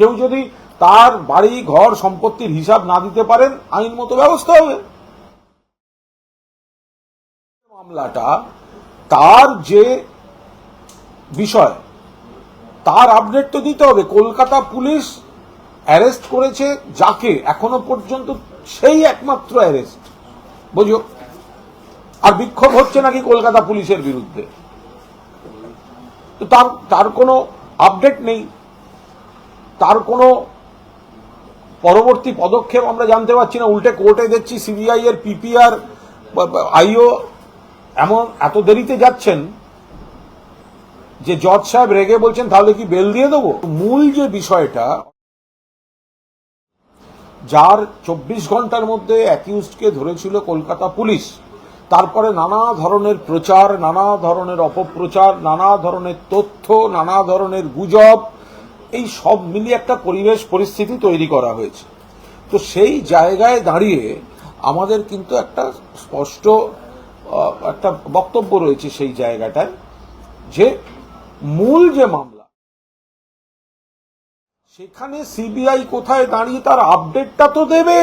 কেউ যদি তার বাড়ি, ঘর, সম্পত্তির হিসাব না দিতে পারেন, আইন মতো ব্যবস্থা হবে। মামলাটা, তার যে বিষয়, তার আপডেট তো দিতে হবে। কলকাতা পুলিশ অ্যারেস্ট করেছে যাকে? এখনও পর্যন্ত সেই একমাত্র অ্যারেস্ট। বুঝো? আর বিক্ষোভ হচ্ছে নাকি কলকাতা পুলিশের বিরুদ্ধে? তার তার কোনো আপডেট নেই। তার কোনো পরবর্তী পদক্ষেপ আমরা জানতে পারছি না। উল্টে কোর্টে দেখছি সিবিআই এর, পিপিআর আইও এমন এত দেরিতে যাচ্ছেন যে জজ সাহেব রেগে বলছেন, তাহলে কি বেল দিয়ে দেবো? মূল যে বিষয়টা, যার চব্বিশ ঘণ্টার মধ্যে অ্যাকিউজকে ধরেছিল কলকাতা পুলিশ, তারপরে নানা ধরনের প্রচার, নানা ধরনের অপপ্রচার, নানা ধরনের তথ্য, নানা ধরনের গুজব এই সব মিলিয়ে একটা পরিবেশ পরিস্থিতি তৈরি করা হয়েছে। তো সেই জায়গায় দাঁড়িয়ে আমাদের কিন্তু একটা স্পষ্ট একটা বক্তব্য রয়েছে সেই জায়গাটায় যে মূল যে মামলা, সেখানে সিবিআই কোথায় দাঁড়িয়ে তার আপডেটটা তো দেবে।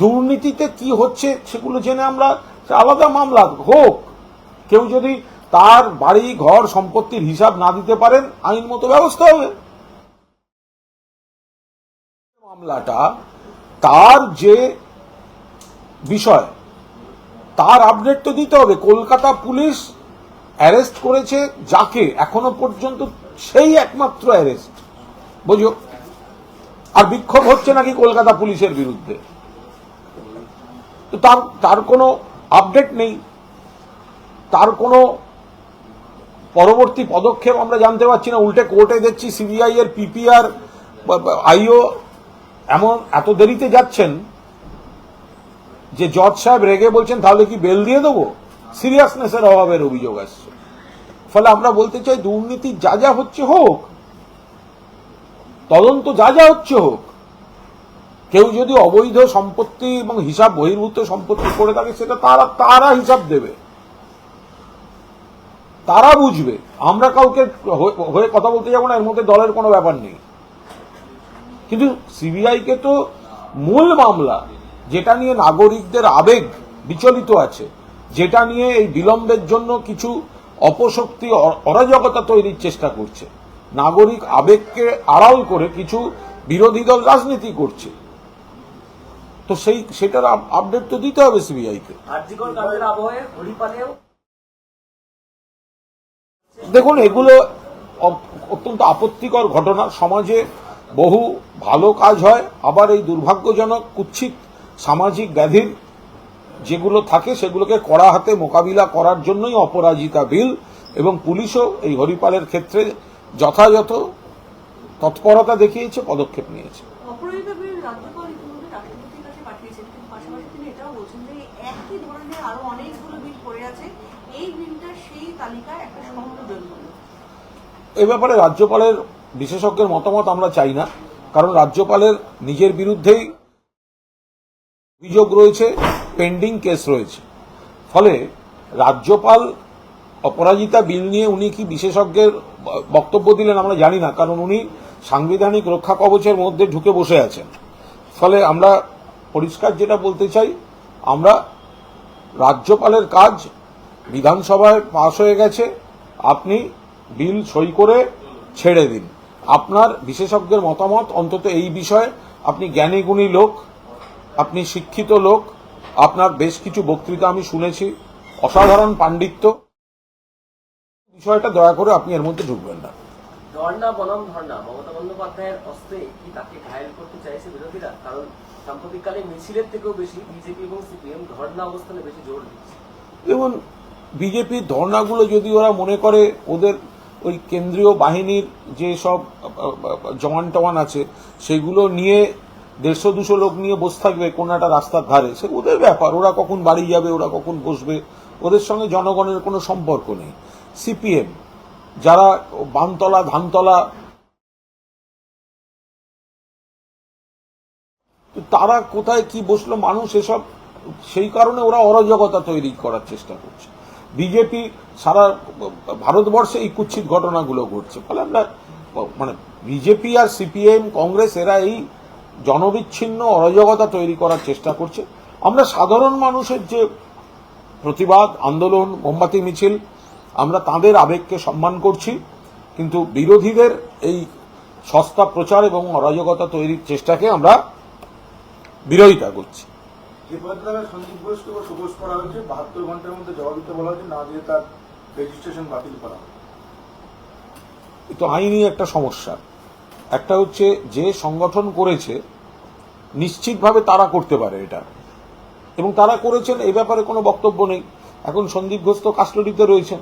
দুর্নীতিতে কি হচ্ছে সেগুলো জেনে আমরা আলাদা মামলা হোক। কেউ যদি তার বাড়ি, ঘর, সম্পত্তির হিসাব না দিতে পারেন আইন মতো ব্যবস্থা হবে। মামলাটা, তার যে বিষয়, তার আপডেট তো দিতে হবে। কলকাতা পুলিশ অ্যারেস্ট করেছে যাকে? এখনও পর্যন্ত সেই একমাত্র অ্যারেস্ট। বুঝো? আর বিক্ষোভ হচ্ছে নাকি কলকাতা পুলিশের বিরুদ্ধে? তার তার কোনো আপডেট নেই। তার কোনো পরবর্তী পদক্ষেপ আমরা জানতে পারছি না, উল্টে কোর্টে দেখছি সিবিআই এর, পিপিআর আইও এমন এত দেরিতে যাচ্ছেন যে জজ সাহেব রেগে বলছেন, তাহলে কি বেল দিয়ে দেবো? সিরিয়াসনেসের অভাবের অভিযোগ আসছে। ফলে আমরা বলতে চাই, দুর্নীতি যা যা হচ্ছে হোক, তদন্ত যা যা হচ্ছে হোক, কেউ যদি অবৈধ সম্পত্তি এবং হিসাব বহির্ভূত সম্পত্তি করে থাকে, সেটা তারা তারা হিসাব দেবে। তারা বুঝবে। আমরা কাউকে হয়ে- কথা বলতে যাব না, এর মধ্যে দলের কোনো ব্যাপার নেই। কিন্তু সিবিআই কে তো মূল মামলা, যেটা নিয়ে নাগরিকদের আবেগ বিচলিত আছে, যেটা নিয়ে এই বিলম্বের জন্য কিছু অপশক্তি অরাজকতা তৈরির চেষ্টা করছে। নাগরিক আবেগকে আড়াল করে কিছু বিরোধী দল রাজনীতি করছে। তো সেই সেটার আপডেট তো দিতে হবে সিবিআই দেখুন, এগুলো অত্যন্ত আপত্তিকর ঘটনা। সমাজে বহু ভালো কাজ হয়, আবার এই দুর্ভাগ্যজনক, কুৎসিত সামাজিক ব্যাধির যেগুলো থাকে, সেগুলোকে কড়া হাতে মোকাবিলা করার জন্যই অপরাজিতা বিল এবং পুলিশও এই হরিপালের ক্ষেত্রে যথাযথ তৎপরতা দেখিয়েছে, পদক্ষেপ নিয়েছে। এ ব্যাপারে রাজ্যপালের বিশেষজ্ঞের মতামত আমরা চাই না, কারণ রাজ্যপালের নিজের বিরুদ্ধেই অভিযোগ রয়েছে, পেন্ডিং কেস রয়েছে। ফলে রাজ্যপাল অপরাজিতা বিল নিয়ে উনি কি বিশেষজ্ঞের বক্তব্য দিলেন আমরা জানি না, কারণ উনি সাংবিধানিক রক্ষা কবচের মধ্যে ঢুকে বসে আছেন। ফলে আমরা পরিষ্কার যেটা বলতে চাই, আমরা রাজ্যপালের কাজ বিধানসভায় পাশ হয়ে গেছে আপনি বিল সই করে ছেড়ে দিন। আপনার বিশেষজ্ঞের মতামত অন্তত এই বিষয়ে আপনি জ্ঞানীগুণী লোক আপনি শিক্ষিত লোক আপনার বেশ কিছু বক্তৃতা আমি শুনেছি অসাধারণ পাণ্ডিত্য। বিষয়টা দয়া করে আপনি এর মধ্যে ঢুকবেন না। ধর্ণা বনাম ধর্ণা মমতা বন্দ্যোপাধ্যায়ের অস্ত্রে কি তাকে ঘায়েল করতে চাইছে বিরোধীরা? কারণ সাম্প্রতিককালে মিছিলের থেকেও বেশি বিজেপি এবং সিপিএম ধর্ণা অবস্থানে বেশি জোর দিচ্ছে। যেমন বিজেপির ধর্নাগুলো যদি ওরা মনে করে, ওদের ওই কেন্দ্রীয় বাহিনীর যে সব জওয়ান টওয়ান আছে, সেগুলো নিয়ে দেড়শো দুশো লোক নিয়ে বসে থাকবে কোন একটা রাস্তার ধারে সে ওদের ব্যাপার। ওরা কখন বাড়ি যাবে, ওরা কখন বসবে, ওদের সঙ্গে জনগণের কোনো সম্পর্ক নেই। সিপিএম, যারা বানতলা ধানতলা তারা কোথায় কি বসল, মানুষ এসব, সেই কারণে ওরা অরাজকতা তৈরি করার চেষ্টা করছে। বিজেপি সারা ভারতবর্ষে এই কুৎসিত ঘটনাগুলো ঘটছে। ফলে আমরা মানে বিজেপি আর সিপিএম, কংগ্রেস, এরা এই জনবিচ্ছিন্ন অরাজকতা তৈরি করার চেষ্টা করছে। আমরা সাধারণ মানুষের যে প্রতিবাদ, আন্দোলন, মোমবাতি, মিছিল, আমরা তাদের আবেগকে সম্মান করছি। কিন্তু বিরোধীদের এই সস্তা প্রচার এবং অরাজকতা তৈরির চেষ্টাকে আমরা বিরোধিতা করছি। যে পদটাকে সঞ্জীব ঘোষকে সুবোষ করা হয়েছে, বাহাত্তর ঘণ্টার মধ্যে জবাব দিতে বলা হয়েছে, না দিয়ে তার রেজিস্ট্রেশন বাতিল করা তো আইনি একটা সমস্যা। একটা হচ্ছে যে সংগঠন করেছে, নিশ্চিতভাবে তারা করতে পারে এটা। এবং তারা করেছেন, এই ব্যাপারে কোনো বক্তব্য নেই। এখন সন্দীপ ঘোষ তো কাস্টডিতে রয়েছেন।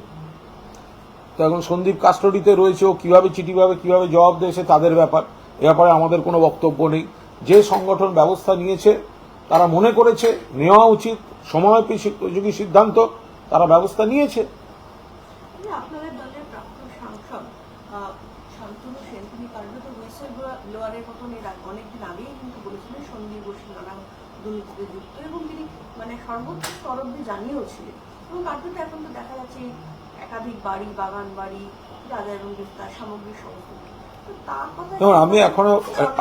তো এখন সন্দীপ কাস্টডিতে রয়েছে, ও কীভাবে চিঠি পাবে, কীভাবে জবাব দিয়েছে তাদের ব্যাপার। এ ব্যাপারে আমাদের কোনো বক্তব্য নেই। যে সংগঠন ব্যবস্থা নিয়েছে তারা মনে করেছে, নেওয়া উচিত সময়োপযোগী সিদ্ধান্ত, তারা ব্যবস্থা নিয়েছে। দুর্নীতিতে যুক্ত এবং তিনি মানে জানিয়েওছিলেন। এবং এখন তো দেখা যাচ্ছে, একাধিক বাড়ি, বাগান বাড়ি, রাজা এবং বিস্তার সামগ্রী সমস্ত দেখুন, আমি এখনও,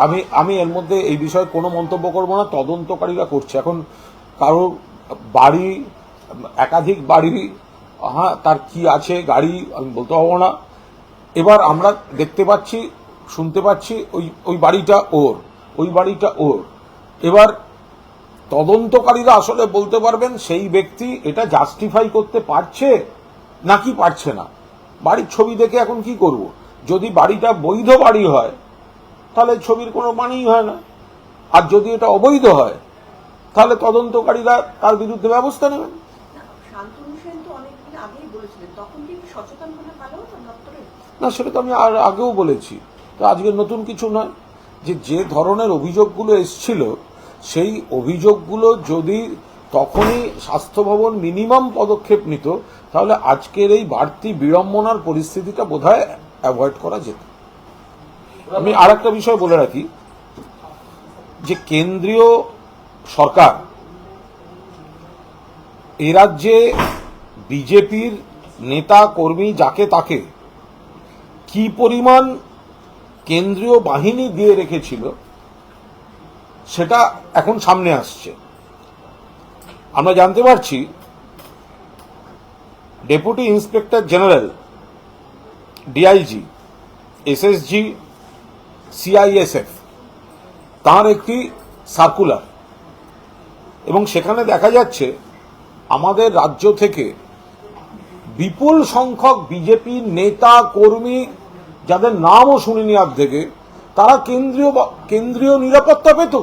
আমি আমি এর মধ্যে এই বিষয়ে কোনো মন্তব্য করব না, তদন্তকারীরা করছে। এখন কারও বাড়ি, একাধিক বাড়ি হ্যাঁ তার কি আছে, গাড়ি, আমি বলতে পারব না। এবার আমরা দেখতে পাচ্ছি, শুনতে পাচ্ছি, ওই ওই বাড়িটা ওর, ওই বাড়িটা ওর। এবার তদন্তকারীরা আসলে বলতে পারবেন, সেই ব্যক্তি এটা জাস্টিফাই করতে পারছে নাকি পারছে না? বাড়ির ছবি দেখে এখন কি করব? যদি বাড়িটা বৈধ বাড়ি হয় তাহলে ছবির কোনো মানেই হয় না। আর যদি এটা অবৈধ হয় তাহলে তদন্তকারীরা তার বিরুদ্ধে ব্যবস্থা নেবেন। না, সেটা তো আমি আর আগেও বলেছি। তো আজকে নতুন কিছু নয়। যে যে ধরনের অভিযোগগুলো এসছিল সেই অভিযোগগুলো যদি তখনই স্বাস্থ্য ভবন মিনিমাম পদক্ষেপ নিত তাহলে আজকের এই বাড়তি বিড়ম্বনার পরিস্থিতিটা বোধহয় অ্যাভয়েড করা যেত। আমি আর একটা বিষয় বলে রাখি, যে কেন্দ্রীয় সরকার এ রাজ্যে বিজেপির নেতা, কর্মী যাকে তাকে কি পরিমাণ কেন্দ্রীয় বাহিনী দিয়ে রেখেছিল, সেটা এখন সামনে আসছে। আমরা জানতে পারছি, deputy inspector general DIG SSG CISF তার একটি সার্কুলার এবং সেখানে দেখা যাচ্ছে, আমাদের রাজ্য থেকে বিপুল সংখ্যক বিজেপি নেতা, কর্মী, যাদের নামও শুনিনি থেকে, তারা কেন্দ্রীয় কেন্দ্রীয় নিরাপত্তা পেত।